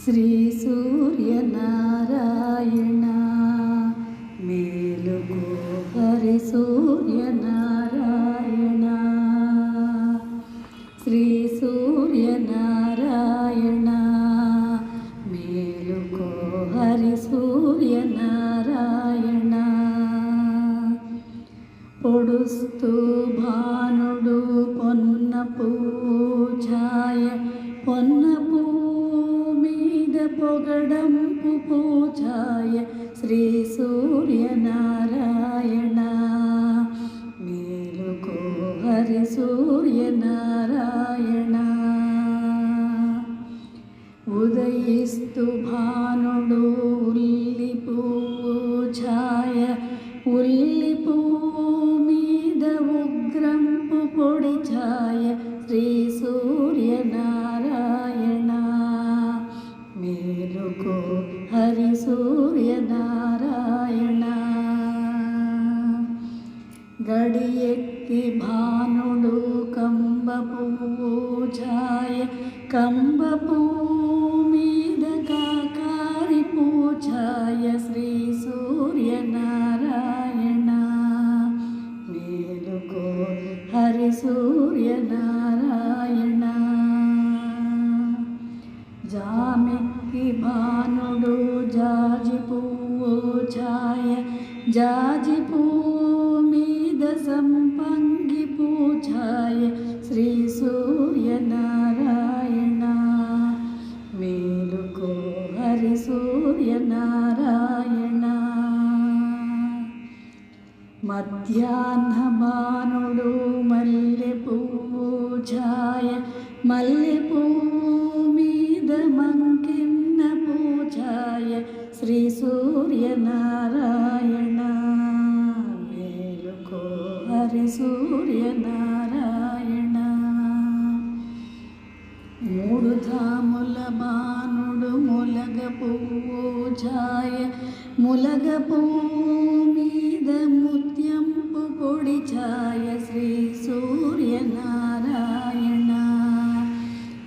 శ్రీ సూర్యనారాయణ. గోహరి హరి సూర్యనారాయణ. శ్రీ సూర్యనారాయణ. మేలుకో హరి సూర్యనారాయణ. పొడుస్తూ భానుడు పొన్న పూజాయ పొన్న పూ పొగడంపు పూజాయ శ్రీ సూర్యనారాయణ మేలుకో హరి సూర్యనారాయణ ఉదయిస్తు భానుడు ఉల్లి పువ్వు ఛాయ ఉల్లి పువ్వు మీద ఉగ్రంపు పొడి ఛాయ శ్రీ సూర్యనారాయణ గడియెక్కి భానుడు కంబ పువ్వు కంబ మీద కాకారి పూజాయ శ్రీ సూర్యనారాయణ. మేలుకో హరి సూర్యనారాయణ. జామెక్కి భానుడు జాజి పూజాయ జాజి పూ మీద సంపంగి పూఛాయ శ్రీ సూర్యనారాయణ. మేలుకో హరి సూర్యనారాయణ. మధ్యాహ్న బాణుడు మల్లె పువ్వు ఛాయ మల్లె మీద మంకిన్న పూజాయ శ్రీ సూర్యనారాయణ. సూర్యనారాయణ. మూడు ధాముల బాణుడు ములగ పువ్వు ఛాయ ములగ పువ్వు మీద ముత్యంపు పొడి ఛాయ శ్రీ సూర్యనారాయణ.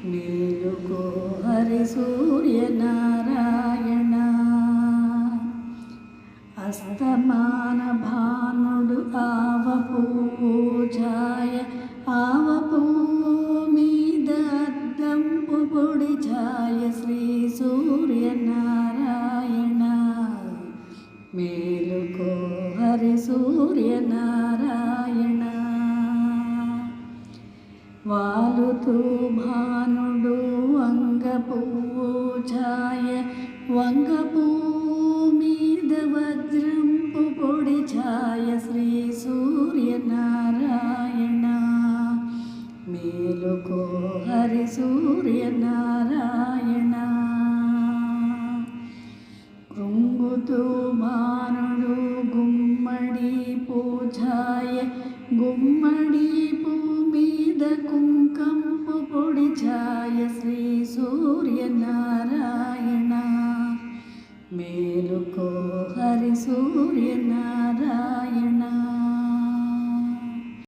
మేలుకో హరి సూర్యనారాయణ. అస్తమాన భానుడు ఆ పూజాయ ఛాయ ఆవ పువ్వు మీద పొడి ఛాయ శ్రీ సూర్యనారాయణ. మేలుకో హరి సూర్యనారాయణ. వాలుతూ భానుడు వంగ వంగపూ వజ్రంపు పొడి ఛాయ శ్రీ సూర్యనారాయణ. మేలుకో హరి సూర్యనారాయణ. కృంగుతూ మానుడు గుమ్మడి పూజాయ గుమ్మడి పూ మీద కుంకంపు పొడి ఛాయ శ్రీ సూర్యనారాయణ. మేలుకో హరి సూర్యనారాయణ